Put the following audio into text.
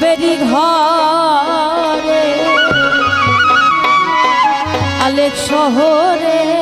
ভাবেরি ঘরে আলেক শহরে